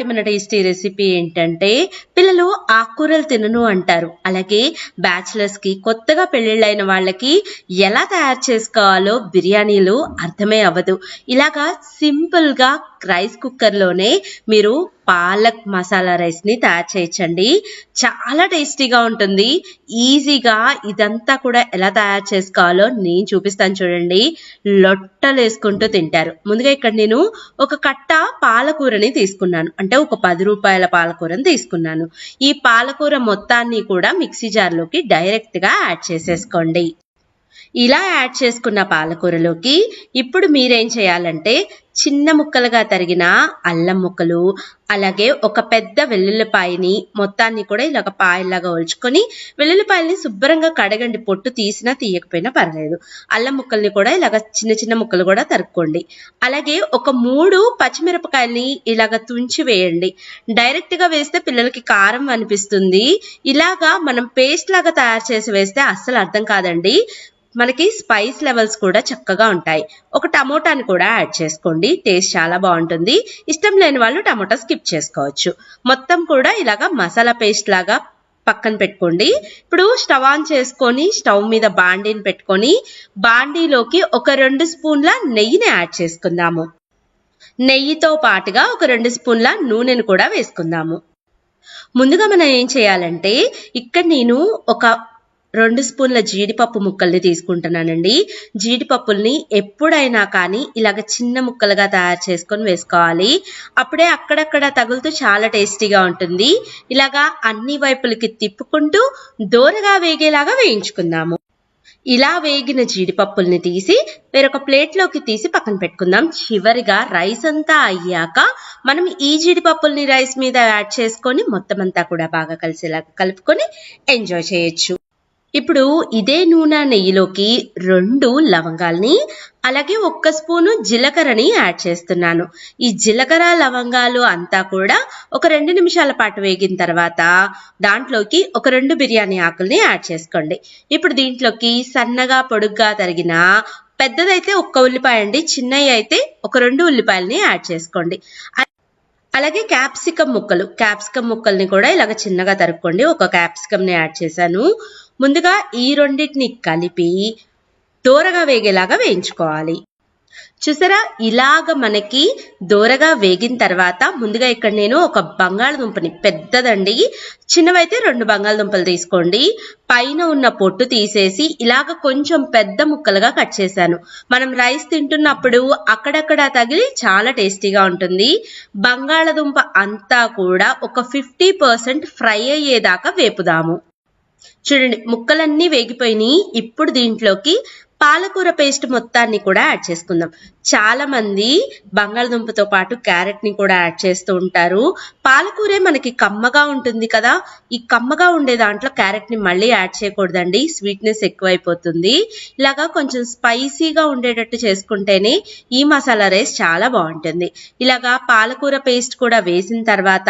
మన tasty recipe ఏంటంటే పిల్లలు ఆకుకూరలు తినను అంటారు. అలాగే బ్యాచిలర్స్కి కొత్తగా పెళ్ళిళ్ళైన వాళ్ళకి ఎలా తయారు చేసుకోవాలో బిర్యానీలు అర్థమే అవ్వదు. ఇలాగా సింపుల్గా రైస్ కుక్కర్లోనే మీరు పాలక్ మసాలా రైస్ని తయారు చేయొచ్చండి. చాలా టేస్టీగా ఉంటుంది. ఈజీగా ఇదంతా కూడా ఎలా తయారు చేసుకోవాలో నేను చూపిస్తాను చూడండి. లొట్టలు వేసుకుంటూ తింటారు. ముందుగా ఇక్కడ నేను ఒక కట్ట పాలకూరని తీసుకున్నాను. అంటే ఒక పది రూపాయల పాలకూరని తీసుకున్నాను. ఈ పాలకూర మొత్తాన్ని కూడా మిక్సీ జార్లోకి డైరెక్ట్గా యాడ్ చేసేసుకోండి. ఇలా యాడ్ చేసుకున్న పాలకూరలోకి ఇప్పుడు మీరేం చేయాలంటే చిన్న ముక్కలుగా తరిగిన అల్లం ముక్కలు అలాగే ఒక పెద్ద వెల్లుల్లిపాయని మొత్తాన్ని కూడా ఇలాగ పాయలాగా ఒలుచుకొని వెల్లుల్లిపాయల్ని శుభ్రంగా కడగండి. పొట్టు తీసినా తీయకపోయినా పర్లేదు. అల్లం ముక్కల్ని కూడా ఇలాగ చిన్న చిన్న ముక్కలు కూడా తరుక్కోండి. అలాగే ఒక మూడు పచ్చిమిరపకాయల్ని ఇలాగ తుంచి వేయండి. డైరెక్ట్గా వేస్తే పిల్లలకి కారం అనిపిస్తుంది. ఇలాగా మనం పేస్ట్ లాగా తయారు చేసి వేస్తే అస్సలు అర్థం కాదండి. మనకి స్పైస్ లెవెల్స్ కూడా చక్కగా ఉంటాయి. ఒక టమోటాని కూడా యాడ్ చేసుకోండి. టేస్ట్ చాలా బాగుంటుంది. ఇష్టం లేని వాళ్ళు టమోటా స్కిప్ చేసుకోవచ్చు. మొత్తం కూడా ఇలాగా మసాలా పేస్ట్ లాగా పక్కన పెట్టుకోండి. ఇప్పుడు స్టవ్ ఆన్ చేసుకొని స్టవ్ మీద బాండీని పెట్టుకొని బాండీలోకి ఒక రెండు స్పూన్ల నెయ్యిని యాడ్ చేసుకుందాము. నెయ్యితో పాటుగా ఒక రెండు స్పూన్ల నూనెను కూడా వేసుకుందాము. ముందుగా మనం ఏం చేయాలంటే ఇక్కడ నేను ఒక రెండు స్పూన్ల జీడిపప్పు ముక్కల్ని తీసుకుంటున్నానండి. జీడిపప్పుల్ని ఎప్పుడైనా కానీ ఇలాగ చిన్న ముక్కలుగా తయారు చేసుకొని వేసుకోవాలి. అప్పుడే అక్కడక్కడ తగులుతూ చాలా టేస్టీగా ఉంటుంది. ఇలాగా అన్ని వైపులకి తిప్పుకుంటూ దోరగా వేగేలాగా వేయించుకుందాము. ఇలా వేగిన జీడిపప్పుల్ని తీసి వేరొక ప్లేట్లోకి తీసి పక్కన పెట్టుకుందాం. చివరిగా రైస్ అంతా అయ్యాక మనం ఈ జీడిపప్పుల్ని రైస్ మీద యాడ్ చేసుకొని మొత్తం అంతా కూడా బాగా కలిసేలాగా కలుపుకొని ఎంజాయ్ చేయొచ్చు. ఇప్పుడు ఇదే నూనె నెయ్యిలోకి రెండు లవంగాల్ని అలాగే ఒక్క స్పూను జీలకర్రని యాడ్ చేస్తున్నాను. ఈ జీలకర్ర లవంగాలు అంతా కూడా ఒక రెండు నిమిషాల పాటు వేగిన తర్వాత దాంట్లోకి ఒక రెండు బిర్యానీ ఆకుల్ని యాడ్ చేసుకోండి. ఇప్పుడు దీంట్లోకి సన్నగా పొడుగ్గా తరిగిన పెద్దదైతే ఒక్క ఉల్లిపాయ అండి చిన్నవి అయితే ఒక రెండు ఉల్లిపాయలని యాడ్ చేసుకోండి. అలాగే క్యాప్సికమ్ ముక్కలు క్యాప్సికమ్ ముక్కల్ని కూడా ఇలాగ చిన్నగా తరుక్కోండి. ఒక క్యాప్సికమ్ని యాడ్ చేశాను. ముందుగా ఈ రెండింటిని కలిపి దూరగా వేగేలాగా వేయించుకోవాలి. చూసారా? ఇలాగ మనకి దూరగా వేగిన తర్వాత ముందుగా ఇక్కడ నేను ఒక బంగాళదుంపని పెద్దదండి. చిన్నవైతే రెండు బంగాళదుంపలు తీసుకోండి. పైన ఉన్న పొట్టు తీసేసి ఇలాగ కొంచెం పెద్ద ముక్కలుగా కట్ చేశాను. మనం రైస్ తింటున్నప్పుడు అక్కడక్కడ తగిలి చాలా టేస్టీగా ఉంటుంది. బంగాళదుంప అంతా కూడా ఒక ఫిఫ్టీ పర్సెంట్ ఫ్రై అయ్యేదాకా వేపుదాము. చూడండి ముక్కలన్నీ వేగిపోయినాయి. ఇప్పుడు దీంట్లోకి పాలకూర పేస్ట్ మొత్తాన్ని కూడా యాడ్ చేసుకుందాం. చాలా మంది బంగాళదుంపతో పాటు క్యారెట్ని కూడా యాడ్ చేస్తూ ఉంటారు. పాలకూరే మనకి కమ్మగా ఉంటుంది కదా. ఈ కమ్మగా ఉండే దాంట్లో క్యారెట్ని మళ్ళీ యాడ్ చేయకూడదండి. స్వీట్నెస్ ఎక్కువైపోతుంది. ఇలాగా కొంచెం స్పైసీగా ఉండేటట్టు చేసుకుంటేనే ఈ మసాలా రైస్ చాలా బాగుంటుంది. ఇలాగా పాలకూర పేస్ట్ కూడా వేసిన తర్వాత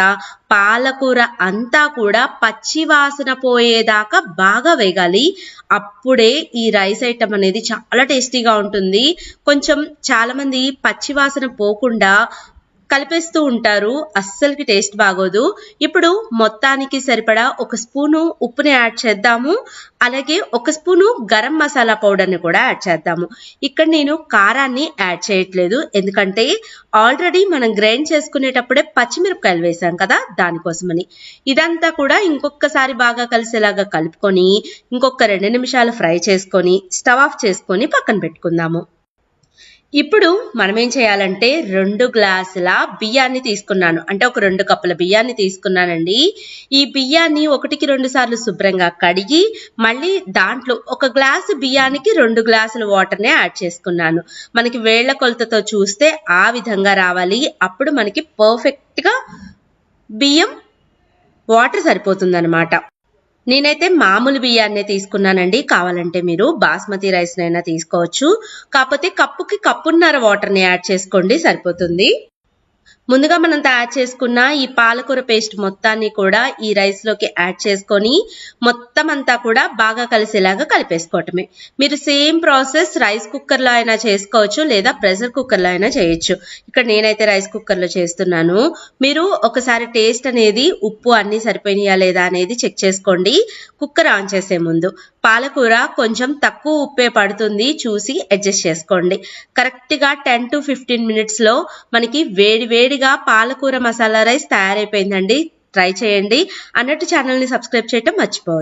పాలకూర అంతా కూడా పచ్చి వాసన పోయేదాకా బాగా వేగాలి. అప్పుడే ఈ రైస్ ఐటమ్ అనేది చాలా టేస్టీగా ఉంటుంది. కొంచెం చాలామంది పచ్చివాసన పచ్చి వాసన పోకుండా కలిపేస్తూ ఉంటారు. అస్సలకి టేస్ట్ బాగోదు. ఇప్పుడు మొత్తానికి సరిపడా ఒక స్పూను ఉప్పుని యాడ్ చేద్దాము. అలాగే ఒక స్పూను గరం మసాలా పౌడర్ని కూడా యాడ్ చేద్దాము. ఇక్కడ నేను కారాన్ని యాడ్ చేయట్లేదు. ఎందుకంటే ఆల్రెడీ మనం గ్రైండ్ చేసుకునేటప్పుడే పచ్చిమిరపకాయలు వేసాం కదా దానికోసమని. ఇదంతా కూడా ఇంకొకసారి బాగా కలిసేలాగా కలుపుకొని ఇంకొక రెండు నిమిషాలు ఫ్రై చేసుకొని స్టవ్ ఆఫ్ చేసుకొని పక్కన పెట్టుకుందాము. ఇప్పుడు మనం ఏం చేయాలంటే రెండు గ్లాసుల బియ్యాన్ని తీసుకున్నాను. అంటే ఒక రెండు కప్పుల బియ్యాన్ని తీసుకున్నానండి. ఈ బియ్యాన్ని ఒకటికి రెండు సార్లు శుభ్రంగా కడిగి మళ్ళీ దాంట్లో ఒక గ్లాసు బియ్యానికి రెండు గ్లాసుల వాటర్ని యాడ్ చేసుకున్నాను. మనకి వేళ్ళ కొలతతో చూస్తే ఆ విధంగా రావాలి. అప్పుడు మనకి పర్ఫెక్ట్గా బియ్యం వాటర్ సరిపోతుందన్నమాట. నేనైతే మామూలు బియ్యాన్నే తీసుకున్నానండి. కావాలంటే మీరు బాస్మతి రైస్ అయినా తీసుకోవచ్చు. కాకపోతే కప్పుకి కప్పున్నర వాటర్ని యాడ్ చేసుకోండి సరిపోతుంది. ముందుగా మనం తయారు చేసుకున్న ఈ పాలకూర పేస్ట్ మొత్తాన్ని కూడా ఈ రైస్లోకి యాడ్ చేసుకొని మొత్తం అంతా కూడా బాగా కలిసేలాగా కలిపేసుకోవటమే. మీరు సేమ్ ప్రాసెస్ రైస్ కుక్కర్లో అయినా చేసుకోవచ్చు లేదా ప్రెషర్ కుక్కర్లో అయినా చేయొచ్చు. ఇక్కడ నేనైతే రైస్ కుక్కర్లో చేస్తున్నాను. మీరు ఒకసారి టేస్ట్ అనేది ఉప్పు అన్ని సరిపోయినాయా లేదా అనేది చెక్ చేసుకోండి. కుక్కర్ ఆన్ చేసే ముందు. పాలకూర కొంచెం తక్కువ ఉప్పే పడుతుంది. చూసి అడ్జస్ట్ చేసుకోండి. కరెక్ట్గా టెన్ టు ఫిఫ్టీన్ మినిట్స్లో మనకి వేడి వేడిగా పాలకూర మసాలా రైస్ తయారైపోయిందండి. ట్రై చేయండి. అన్నట్టు ఛానల్ని సబ్స్క్రైబ్ చేయటం మర్చిపోవద్దు.